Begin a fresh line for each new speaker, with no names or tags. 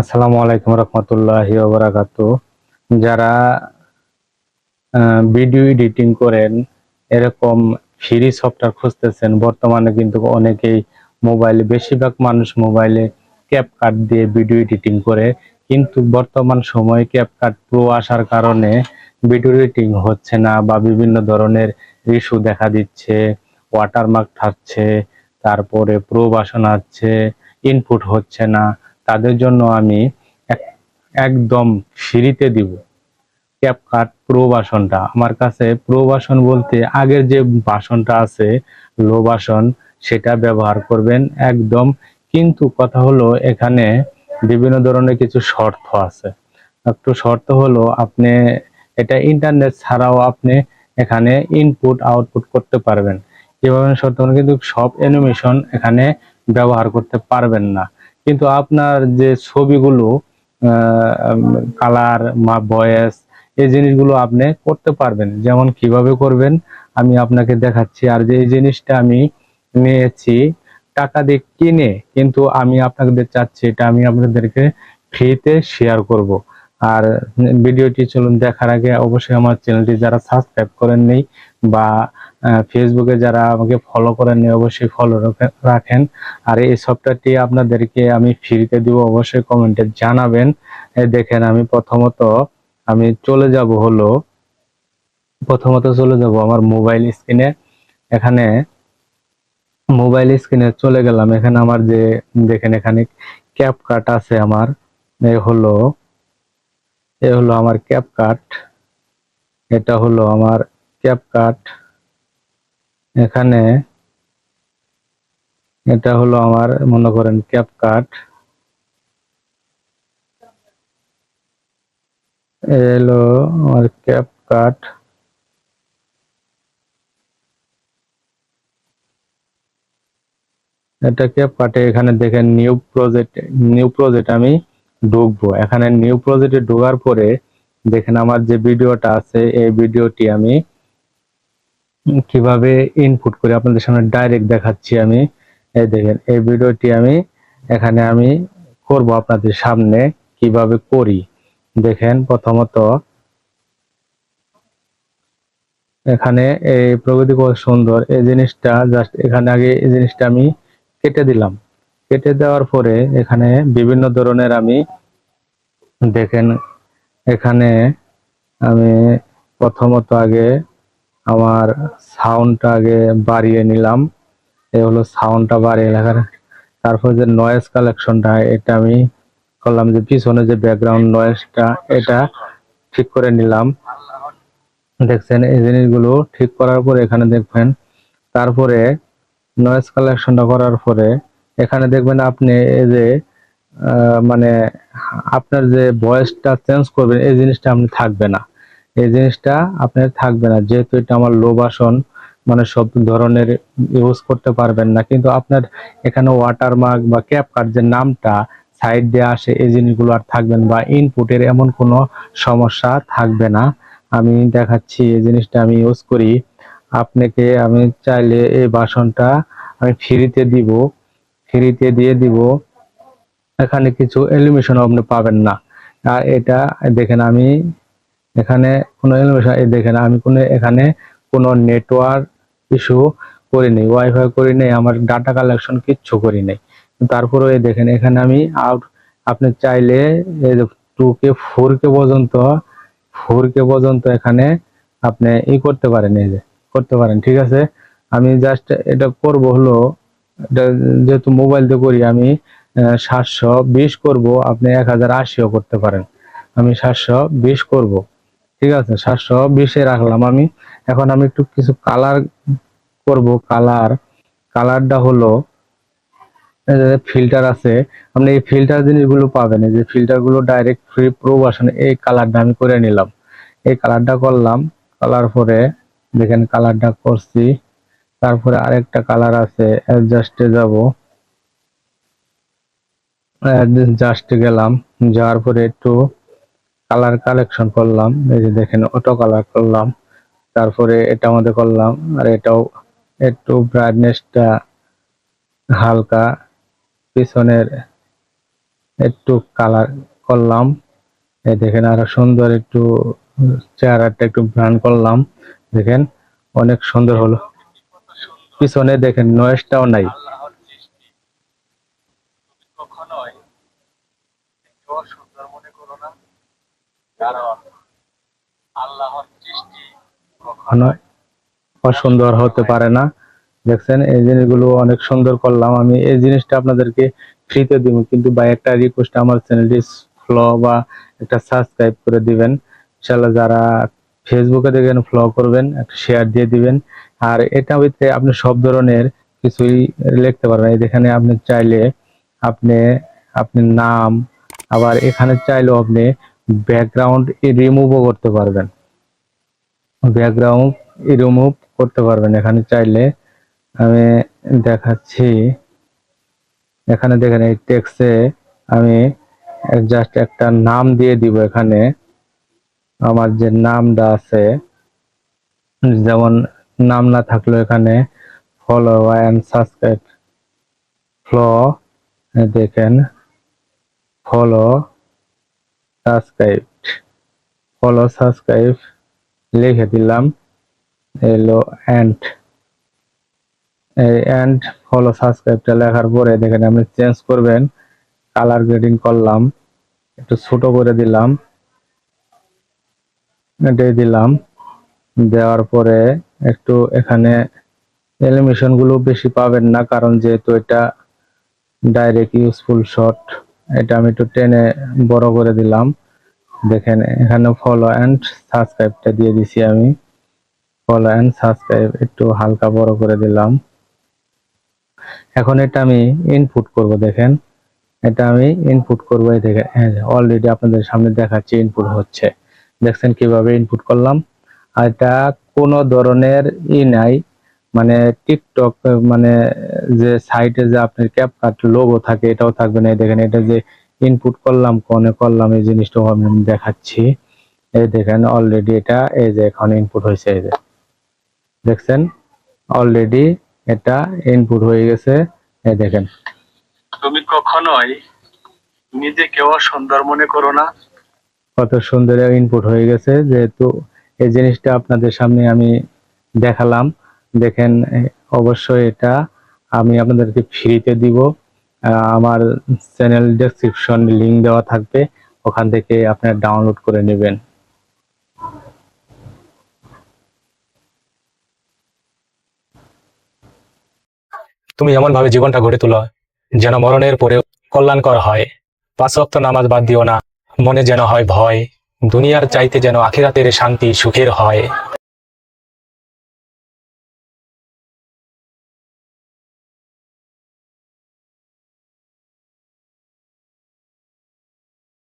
আসসালামু আলাইকুম রহমতুল্লাহি ওবরাকাতু যারা ভিডিও এডিটিং করেন, এরকম ফ্রি সফটওয়্যার খুঁজতেছেন, বর্তমানে কিন্তু অনেকেই মোবাইলে বেশিরভাগ মানুষ মোবাইলে ক্যাপকাট দিয়ে ভিডিও এডিটিং করে। কিন্তু বর্তমান সময়ে ক্যাপকাট প্রো আসার কারণে ভিডিও এডিটিং হচ্ছে না বা বিভিন্ন ধরনের ইস্যু দেখা দিচ্ছে ওয়াটারমার্ক থাকছে, তারপরে প্রো বাসন আসছে ইনপুট হচ্ছে না। তাদের জন্য আমি একদম সিঁড়িতে দিব। ক্যাপকাট প্রো বাসনটা। আমার কাছে প্রো বাসন বলতে আগের যে বাসনটা আছে, লো বাসন, সেটা ব্যবহার করবেন একদম। কিন্তু কথা হলো, এখানে বিভিন্ন ধরনের কিছু শর্ত আছে। একটু শর্ত হলো, আপনি এটা ইন্টারনেট ছাড়াও আপনি এখানে ইনপুট আউটপুট করতে পারবেন। কীভাবে শর্ত কিন্তু সব অ্যানিমেশন এখানে ব্যবহার করতে পারবেন না। কিন্তু আপনার যে ছবিগুলো কালার মা ভয়েস এই জিনিসগুলো আপনি করতে পারবেন। যেমন কীভাবে করবেন, আমি আপনাকে দেখাচ্ছি। আর যে এই জিনিসটা আমি নিয়েছি, টাকা দিয়ে কিনে, কিন্তু আমি আপনাদের চাচ্ছি, এটা আমি আপনাদেরকে ফ্রিতে শেয়ার করব। আর ভিডিওটি চলুন দেখার আগে অবশ্যই আমার চ্যানেলটি যারা সাবস্ক্রাইব করেননি বা ফেসবুকে যারা আমাকে ফলো করেননি অবশ্যই ফলো রাখেন। আর এই সফটওয়্যারটি আপনাদেরকে আমি ফ্রিতে দিব, অবশ্যই কমেন্টে জানাবেন। দেখেন আমি প্রথমত, আমি চলে যাব হলো, প্রথমত চলে যাব আমার মোবাইল স্ক্রিনে এখানে মোবাইল স্ক্রিনে চলে গেলাম। এখানে আমার যে, দেখেন এখানে ক্যাপ কাট আছে আমার। হলো এ হলো আমার ক্যাপকাট এটা হলো আমার ক্যাপকাট এখানে এটা হলো আমার, মনে করেন ক্যাপকাট এলো আমার ক্যাপকাট এটা ক্যাপকাটে এখানে দেখেন নিউ প্রজেক্ট নিউ প্রজেক্ট আমি ঢুকবো। এখানে নিউ প্রজেক্টে ঢোকার পরে দেখেন আমার যে ভিডিওটা আছে, এই ভিডিওটি আমি কীভাবে ইনপুট করি আপনাদের সামনে ডাইরেক্ট দেখাচ্ছি আমি। এই দেখেন, এই ভিডিওটি আমি এখানে আমি করব আপনাদের সামনে কীভাবে করি। দেখেন, প্রথমত এখানে এই প্রগতি সুন্দর, এই জিনিসটা জাস্ট এখানে আগে এই জিনিসটা আমি কেটে দিলাম। কেটে দেওয়ার পরে এখানে বিভিন্ন ধরনের আমি দেখেন, এখানে আমি প্রথমত আগে আমার সাউন্ডটা আগে বাড়িয়ে নিলাম। এই হলো সাউন্ডটা বাড়িয়ে লেখার তারপর যে নয়েজ কালেকশনটা এটা আমি করলাম যে পিছনে যে ব্যাকগ্রাউন্ড নয়েজটা এটা ঠিক করে নিলাম। দেখছেন, এই জিনিসগুলো ঠিক করার পরে এখানে দেখবেন, তারপরে নয়েজ কালেকশনটা করার পরে এখানে দেখবেন আপনি এই যে মানে আপনার যে ভয়েসটা চেঞ্জ করবেন, এই জিনিসটা আপনি থাকবে না। এই জিনিসটা আপনার থাকবে না, যেহেতু এটা আমার লো বাসন মানে সব ধরনের ইউজ করতে পারবেন না। কিন্তু আপনার এখানে ওয়াটারমার্ক বা ক্যাপকাট যে নামটা সাইড দিয়ে আসে, এই জিনিসগুলো আর থাকবেন বা ইনপুটের এমন কোনো সমস্যা থাকবে না। আমি দেখাচ্ছি, এই জিনিসটা আমি ইউজ করি। আপনাকে আমি চাইলে এই বাসনটা আমি ফ্রিতে দিব। ফ্রিতে দিয়ে দিব। এখানে কিছু এলিমিশন আপনি পাবেন না। আর এটা, দেখেন আমি এখানে কোনো এলিমিশন দেখেন আমি কোনো এখানে কোনো নেটওয়ার্ক ইস্যু করিনি ওয়াইফাই করি নাই, আমার ডাটা কালেকশন কিচ্ছু করি নাই। তারপরেও এই দেখেন, এখানে আমি আউট আপনি চাইলে টু কে ফোর কে পর্যন্ত ফোর কে পর্যন্ত এখানে আপনি ই করতে পারেন, এই যে, করতে পারেন, ঠিক আছে? আমি জাস্ট এটা করব হলো যেহেতু মোবাইল দিয়ে করি, আমি সাতশো বিশ করব, আপনি এক হাজার আশিও করতে পারেন। আমি সাতশো বিশ করব। ঠিক আছে? সাতশো বিশে রাখলাম আমি। এখন আমি একটু কিছু কালার করব। কালার কালারটা হলো ফিল্টার আছে, আপনি এই ফিল্টার জিনিসগুলো পাবেন। এই যে ফিল্টারগুলো ডাইরেক্ট ফ্রি প্রো ভার্সন এই কালারটা আমি করে নিলাম। এই কালারটা করলাম। কালার পরে দেখেন কালারটা করছি। তারপরে আরেকটা কালার আছে অ্যাডজাস্টে যাব। জাস্ট গেলাম, যাওয়ার পরে একটু কালার কালেকশন করলাম, এই যে দেখেন অটো কালার করলাম। তারপরে এটা মধ্যে করলাম, আর এটাও একটু ব্রাইটনেসটা হালকা, পিছনের একটু কালার করলাম। এই দেখেন আরও সুন্দর একটু চেহারাটা একটু ব্রান করলাম, দেখেন অনেক সুন্দর হলো। পিছনে দেখেন নয়েজটাও নাই। অসুন্দর হতে পারে না। দেখছেন, এই জিনিসগুলো অনেক সুন্দর করলাম। আমি এই জিনিসটা আপনাদেরকে ফ্রিতে দিব, কিন্তু বা একটা রিকোয়েস্ট আমার চ্যানেলটি ফলো বা একটা সাবস্ক্রাইব করে দিবেন। ইনশাল্লাহ যারা ফেসবুকে দেখেন ফলো করবেন, একটা শেয়ার দিয়ে দিবেন। আর এটা ভিতরে আপনি সব ধরনের কিছুই লিখতে পারবেন। এই যেখানে আপনি চাইলে আপনি আপনি নাম, আবার এখানে চাইলেও আপনি ব্যাকগ্রাউন্ড রিমুভও করতে পারবেন। ব্যাকগ্রাউন্ড রিমুভ করতে পারবেন। এখানে চাইলে আমি দেখাচ্ছি। এখানে দেখেন এই টেক্সে আমি জাস্ট একটা নাম দিয়ে দিব এখানে। আমার যে নামটা আছে, যেমন নাম না থাকলেও এখানে ফলো অ্যান্ড সাবস্ক্রাইব ফ্লো দেখেন ফলো সাবস্ক্রাইব ফলো সাবস্ক্রাইব লিখে দিলাম, এলো অ্যান্ড এই অ্যান্ড ফলো সাবস্ক্রাইবটা লেখার পরে দেখেন আপনি চেঞ্জ করবেন কালার গ্রেডিং করলাম, একটু ছোট করে দিলাম। এটাই দিলাম। দেওয়ার পরে একটু এখানে এলিমিশনগুলো বেশি পাবেন না, কারণ যেহেতু এটা ডাইরেক্ট ইউজফুল শট এটা আমি একটু টেনে বড় করে দিলাম। দেখেন, এখানে ফলো অ্যান্ড সাবস্ক্রাইবটা দিয়ে দিছি আমি। ফলো অ্যান্ড সাবস্ক্রাইব একটু হালকা বড় করে দিলাম। এখন এটা আমি ইনপুট করব, দেখেন। এটা আমি ইনপুট করব দেখেন অলরেডি আপনাদের সামনে দেখাচ্ছি ইনপুট হচ্ছে। দেখছেন কীভাবে ইনপুট করলাম। আর এটা কোনো ধরনের ই নাই মানে টিকটক মানে যে সাইটে যে আপনার ক্যাপকাট লোগো থাকে, এটাও থাকবে না। দেখেন, এটা যে ইনপুট করলাম, কোনে করলাম, এই জিনিসটাও আমি দেখাচ্ছি। এই দেখেন অলরেডি এটা, এই যে এখন ইনপুট হয়েছে, এই যে। দেখছেন? অলরেডি এটা ইনপুট হয়ে গেছে, এই দেখেন।
তুমি কখনোই নিজেকেও সুন্দর মনে করো না।
কত সুন্দর ইনপুট হয়ে গেছে, যেহেতু এই জিনিসটা আপনাদের সামনে আমি দেখালাম। দেখেন, অবশ্যই এটা আমি আপনাদেরকে ফ্রিতে দিব। আমার চ্যানেল ডেসক্রিপশন লিংক দেওয়া থাকবে, ওখান থেকে আপনারা ডাউনলোড করে নেবেন।
তুমি এমন ভাবে জীবনটা গড়ে তোলো, যেন মরণের পরে কল্যাণকর হয়। পাঁচ ওয়াক্ত নামাজ বাদ দিও না। মনে যেন হয় ভয় দুনিয়ার চাইতে যেন আখেরাতের শান্তি সুখের হয়।